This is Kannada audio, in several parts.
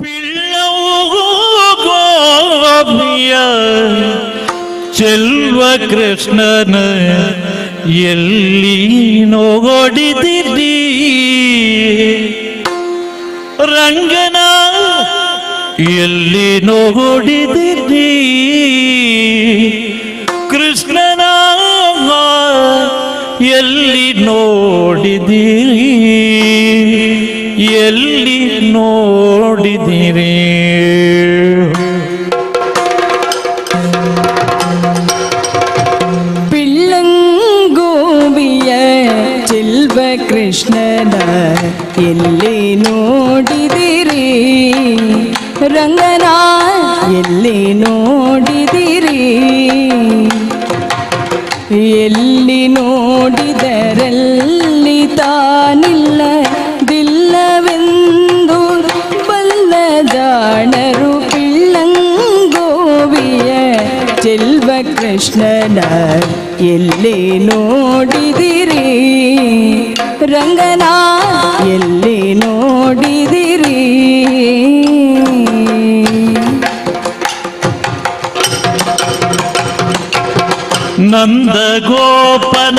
പിള്ളവു ഗോപിയ ಚೆಲ್ವ ಕೃಷ್ಣನ ಎಲ್ಲಿ ನೋಡಿದಿರಿ ರಂಗನ ಎಲ್ಲಿ ನೋಡಿದಿರಿ ಕೃಷ್ಣನ ಎಲ್ಲಿ ನೋಡಿದಿರಿ ಎಲ್ಲಿ ನೋಡಿದಿರಿ ಪಿಳ್ಳಂಗೋವಿಯ ಚೆಲ್ವ ಕೃಷ್ಣನ ಎಲ್ಲಿ ನೋಡಿದಿರಿ ರಂಗನ ಎಲ್ಲಿ ನೋಡಿದಿರಿ ಎಲ್ಲಿ ನೋಡಿದರಲ್ಲಿ ತಾನಿಲ್ಲ ಚೆಲ್ವ ಕೃಷ್ಣನ ಎಲ್ಲಿ ನೋಡಿದಿರಿ ರಂಗನ ಎಲ್ಲಿ ನೋಡಿದಿರಿ ನಂದ ಗೋಪನ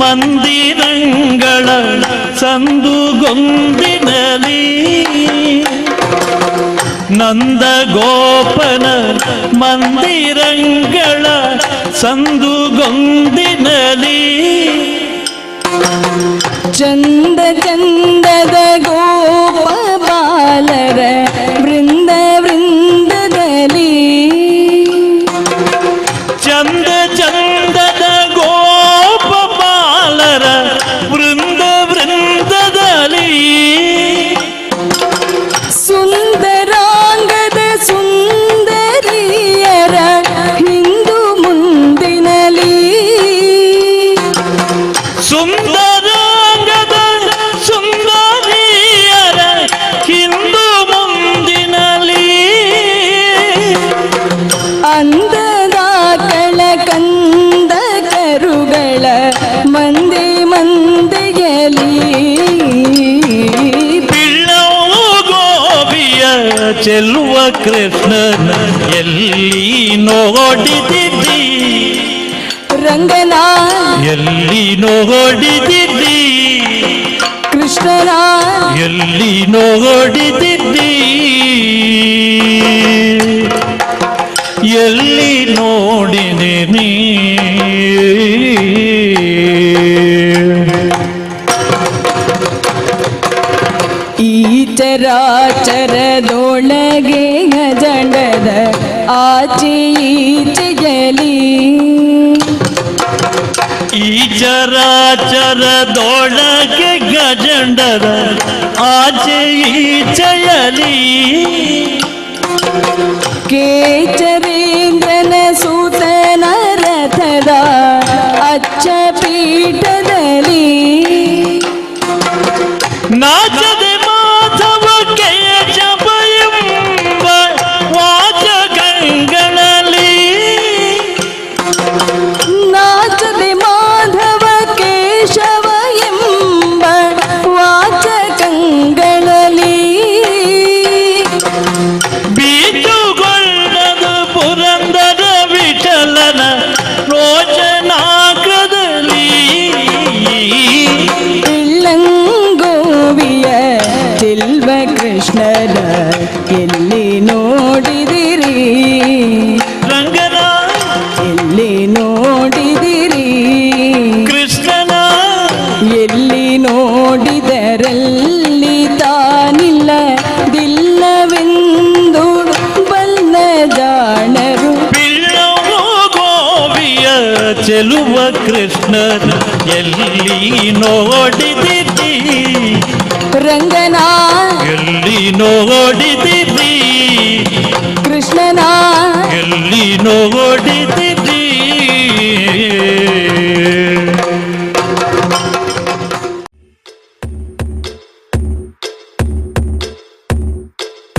ಮಂದಿರಂಗಳ ಸಂದುಗೊಂದಿನಲಿ ನಂದ ಗೋಪನ ಮಂದಿರಂಗಳ ಸಂದುಗೊಂದಿನಲಿ ಚಂದ ಕರುಗಳ ಮಂದಿ ಮಂದಿಯಲಿ ಪಿಳ್ಳವು ಗೋವಿಯ ಚೆಲ್ಲುವ ಕೃಷ್ಣನ ಎಲ್ಲಿ ನೋಡಿದಿದ್ದಿ? ರಂಗನ. ಎಲ್ಲಿ ನೋಡಿದಿದ್ದಿ? ಕೃಷ್ಣನ. ಎಲ್ಲಿ ನೋಡಿದಿದ್ದಿ? ಎಲ್ಲಿ ನೋಡಿದೆ ಚರಾಚರದೊಳಗೆ ಗಜಂಡದ ಆಚೆ ಈಚೆಯಲಿ ಈ ಚರಾಚರದೊಳಗೆ ಗಜಂಡರ ಆಚೆ ಈಚೆಯಲಿ. ಕೇಚರೇಂದ್ರನ ಸೂತನ ರಥದ ಅಚ್ಚ ಪೀಠದಲ್ಲಿ ಎಲ್ಲಿ ನೋಡಿದಿರಿ? ರಂಗನ ಎಲ್ಲಿ ನೋಡಿದಿರಿ? ಕೃಷ್ಣನ ಎಲ್ಲಿ ನೋಡಿದರಲ್ಲಿ ತಾನಿಲ್ಲ ದಿಲ್ಲವೆಂದು ಬಲ್ಲ ಜಾಣರು ಗೋವಿಯ ಚೆಲುವ ಕೃಷ್ಣನ ಎಲ್ಲಿ ನೋಡಿದಿರಿ? ರಂಗನ ಎಲ್ಲಿ ನೋಡಿದಿದ್ದಿ ಕೃಷ್ಣನ ಎಲ್ಲಿ ನೋಡಿದಿದ್ದಿ